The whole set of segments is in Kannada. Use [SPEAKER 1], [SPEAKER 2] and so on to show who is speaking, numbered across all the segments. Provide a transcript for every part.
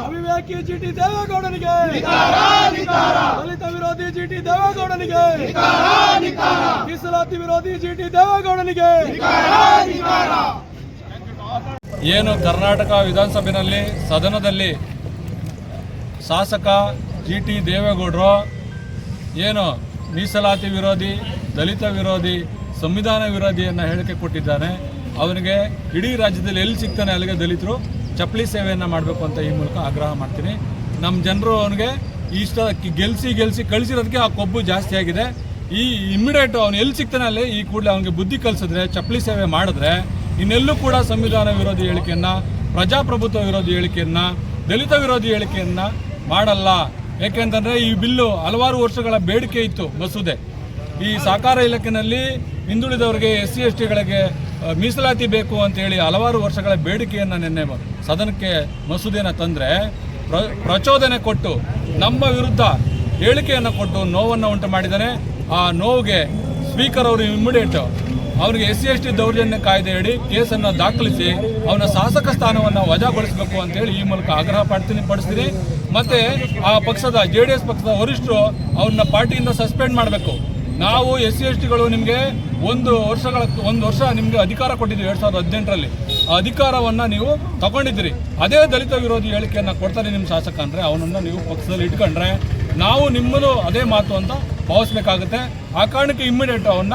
[SPEAKER 1] ಅವಿವೇಕಿ ಜಿಟಿ ದೇವೇಗೌಡನಿಗೆ ದಲಿತ ವಿರೋಧಿ ಜಿಟಿ ದೇವೇಗೌಡನಿಗೆ ಮೀಸಲಾತಿ ವಿರೋಧಿ ಜಿಟಿ ದೇವೇಗೌಡನಿಗೆ
[SPEAKER 2] ಏನು ಕರ್ನಾಟಕ ವಿಧಾನಸಭೆಯಲ್ಲಿ ಸದನದಲ್ಲಿ ಶಾಸಕ ಜಿ ಟಿ ದೇವೇಗೌಡರು ಏನು ಮೀಸಲಾತಿ ವಿರೋಧಿ, ದಲಿತ ವಿರೋಧಿ, ಸಂವಿಧಾನ ವಿರೋಧಿಯನ್ನು ಹೇಳಿಕೆ ಕೊಟ್ಟಿದ್ದಾನೆ. ಅವನಿಗೆ ಇಡೀ ರಾಜ್ಯದಲ್ಲಿ ಎಲ್ಲಿ ಸಿಗ್ತಾನೆ ಅಲ್ಲಿಗೆ ದಲಿತರು, ಚಪ್ಪಲಿ ಸೇವೆಯನ್ನು ಮಾಡಬೇಕು ಅಂತ ಈ ಮೂಲಕ ಆಗ್ರಹ ಮಾಡ್ತೀನಿ. ನಮ್ಮ ಜನರು ಅವನಿಗೆ ಇಷ್ಟ ಗೆಲ್ಸಿ ಗೆಲ್ಸಿ ಕಳಿಸಿರೋದಕ್ಕೆ ಆ ಕೊಬ್ಬು ಜಾಸ್ತಿ ಆಗಿದೆ. ಈ ಇಮ್ಮಿಡಿಯೇಟ್ ಅವನು ಎಲ್ಲಿ ಸಿಗ್ತಾನೆ ಅಲ್ಲಿ, ಈ ಕೂಡಲೇ ಅವನಿಗೆ ಬುದ್ಧಿ ಕಲಿಸಿದ್ರೆ, ಚಪ್ಪಲಿ ಸೇವೆ ಮಾಡಿದ್ರೆ, ಇನ್ನೆಲ್ಲೂ ಕೂಡ ಸಂವಿಧಾನ ವಿರೋಧಿ ಹೇಳಿಕೆಯನ್ನು, ಪ್ರಜಾಪ್ರಭುತ್ವ ವಿರೋಧಿ ಹೇಳಿಕೆಯನ್ನು, ದಲಿತ ವಿರೋಧಿ ಹೇಳಿಕೆಯನ್ನು ಮಾಡಲ್ಲ. ಯಾಕೆಂತಂದ್ರೆ ಈ ಬಿಲ್ಲು ಹಲವಾರು ವರ್ಷಗಳ ಬೇಡಿಕೆ ಇತ್ತು ಮಸೂದೆ. ಈ ಸಹಕಾರ ಇಲಾಖೆನಲ್ಲಿ ಹಿಂದುಳಿದವರಿಗೆ ಎಸ್ ಸಿ ಎಸ್ ಟಿಗಳಿಗೆ ಮೀಸಲಾತಿ ಬೇಕು ಅಂತೇಳಿ ಹಲವಾರು ವರ್ಷಗಳ ಬೇಡಿಕೆಯನ್ನು ನಿನ್ನೆ ಸದನಕ್ಕೆ ಮಸೂದೆಯನ್ನು ತಂದರೆ ಪ್ರ, ಪ್ರಚೋದನೆ ಕೊಟ್ಟು, ನಮ್ಮ ವಿರುದ್ಧ ಹೇಳಿಕೆಯನ್ನು ಕೊಟ್ಟು ನೋವನ್ನು ಉಂಟು ಮಾಡಿದ್ದಾನೆ. ಆ ನೋವಿಗೆ ಸ್ಪೀಕರ್ ಅವರು ಇಮ್ಮಿಡಿಯೇಟ್ ಅವನಿಗೆ ಎಸ್ ಸಿ ಎಸ್ ಟಿ ದೌರ್ಜನ್ಯ ಕಾಯ್ದೆ ಅಡಿ ಕೇಸನ್ನು ದಾಖಲಿಸಿ ಅವನ ಶಾಸಕ ಸ್ಥಾನವನ್ನು ವಜಾಗೊಳಿಸಬೇಕು ಅಂತೇಳಿ ಈ ಮೂಲಕ ಆಗ್ರಹ ಪಡ್ತೀನಿ ಪಡಿಸ್ತೀನಿ. ಮತ್ತೆ ಆ ಪಕ್ಷದ ಜೆ ಡಿ ಎಸ್ ಪಕ್ಷದ ವರಿಷ್ಠರು ಅವ್ರನ್ನ ಪಾರ್ಟಿಯಿಂದ ಸಸ್ಪೆಂಡ್ ಮಾಡಬೇಕು. ನಾವು ಎಸ್ ಸಿ ಎಸ್ ಟಿಗಳು ನಿಮಗೆ ಒಂದು ವರ್ಷಗಳ ಒಂದು ವರ್ಷ ನಿಮಗೆ ಅಧಿಕಾರ ಕೊಟ್ಟಿದ್ದೀವಿ ಎರಡು ಸಾವಿರದ ಹದಿನೆಂಟರಲ್ಲಿ. ಆ ಅಧಿಕಾರವನ್ನು ನೀವು ತಗೊಂಡಿದ್ದೀರಿ. ಅದೇ ದಲಿತ ವಿರೋಧಿ ಹೇಳಿಕೆಯನ್ನು ಕೊಡ್ತಾರೆ ನಿಮ್ಮ ಶಾಸಕ ಅಂದರೆ ಅವನನ್ನು ನೀವು ಪಕ್ಷದಲ್ಲಿ ಇಟ್ಕೊಂಡ್ರೆ ನಾವು ನಿಮ್ಮದು ಅದೇ ಮಾತು ಅಂತ ಭಾವಿಸ್ಬೇಕಾಗುತ್ತೆ. ಆ ಕಾರಣಕ್ಕೆ ಇಮ್ಮಿಡಿಯೇಟ್ ಅವನ್ನ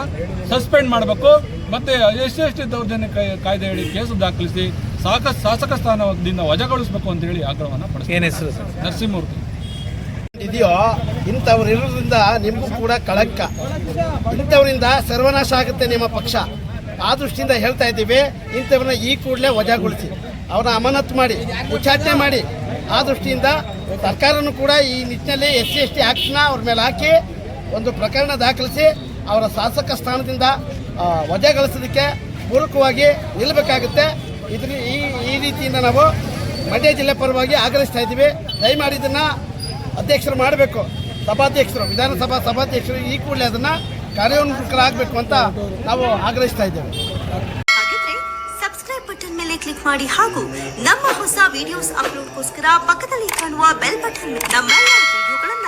[SPEAKER 2] ಸಸ್ಪೆಂಡ್ ಮಾಡಬೇಕು. ಮತ್ತೆ ಎಸ್ ಎಸ್ ಟಿ ದೌರ್ಜನ್ಯ ಕಾಯ್- ಕಾಯ್ದೆ ಹೇಳಿ ಕೇಸು ದಾಖಲಿಸಿ ಸಾಕ ಶಾಸಕ ಸ್ಥಾನದಿಂದ ವಜಾಗೊಳಿಸಬೇಕು ಅಂತ ಹೇಳಿ ಆಗ್ರಹವನ್ನು ಪಡಿಸ್ತೀನಿ
[SPEAKER 3] ಏನ್ ಹೆಸರು ಸರ್?
[SPEAKER 2] ನರಸಿಂಹಮೂರ್ತಿ.
[SPEAKER 4] ಇದೆಯೋ? ಇಂಥವ್ರು ಇರೋದ್ರಿಂದ ನಿಮಗೂ ಕೂಡ ಕಳಂಕ. ಇಂಥವರಿಂದ ಸರ್ವನಾಶ ಆಗುತ್ತೆ ನಿಮ್ಮ ಪಕ್ಷ. ಆ ದೃಷ್ಟಿಯಿಂದ ಹೇಳ್ತಾ ಇದ್ದೀವಿ ಇಂಥವ್ರನ್ನ ಈ ಕೂಡಲೇ ವಜಾಗೊಳಿಸಿ. ಅವರ ಅಮಾನತು ಮಾಡಿ ಉಚ್ಚಾಟನೆ ಮಾಡಿ. ಆ ದೃಷ್ಟಿಯಿಂದ ಸರ್ಕಾರನೂ ಕೂಡ ಈ ನಿಟ್ಟಿನಲ್ಲಿ ಎಸ್ ಸಿ ಎಸ್ ಟಿ ಆ್ಯಕ್ಟ್ನ ಅವ್ರ ಮೇಲೆ ಹಾಕಿ ಒಂದು ಪ್ರಕರಣ ದಾಖಲಿಸಿ ಅವರ ಶಾಸಕ ಸ್ಥಾನದಿಂದ ವಜೆಗೊಳಿಸೋದಕ್ಕೆ ಪೂರಕವಾಗಿ ನಿಲ್ಲಬೇಕಾಗುತ್ತೆ. ಇದ್ರ ಈ ಈ ರೀತಿಯಿಂದ ನಾವು ಮಂಡ್ಯ ಜಿಲ್ಲೆ ಪರವಾಗಿ ಆಗ್ರಹಿಸ್ತಾ ಇದ್ದೀವಿ. ದಯಮಾಡಿ ಇದನ್ನು ಅಧ್ಯಕ್ಷರು ಮಾಡಬೇಕು. ಸಭಾಧ್ಯಕ್ಷರು, ವಿಧಾನಸಭಾ ಸಭಾಧ್ಯಕ್ಷರು ಈ ಕೂಡಲೇ ಅದನ್ನು ಕಾರ್ಯೋನ್ಮುಖರಾಗಬೇಕು ಅಂತ ನಾವು ಆಗ್ರಹಿಸ್ತಾ ಇದ್ದೇವೆ.
[SPEAKER 5] ಸಬ್ಸ್ಕ್ರೈಬ್ ಬಟನ್ ಮೇಲೆ ಕ್ಲಿಕ್ ಮಾಡಿ ಹಾಗೂ ನಮ್ಮ ಹೊಸ ವಿಡಿಯೋಸ್ ಅಪ್ಲೋಡ್ಗೋಸ್ಕರ ಪಕ್ಕದಲ್ಲಿ ಕಾಣುವ ಬೆಲ್ ಬಟನ್ ನಮ್ಮೆಲ್ಲ ವಿಡಿಯೋಗಳನ್ನ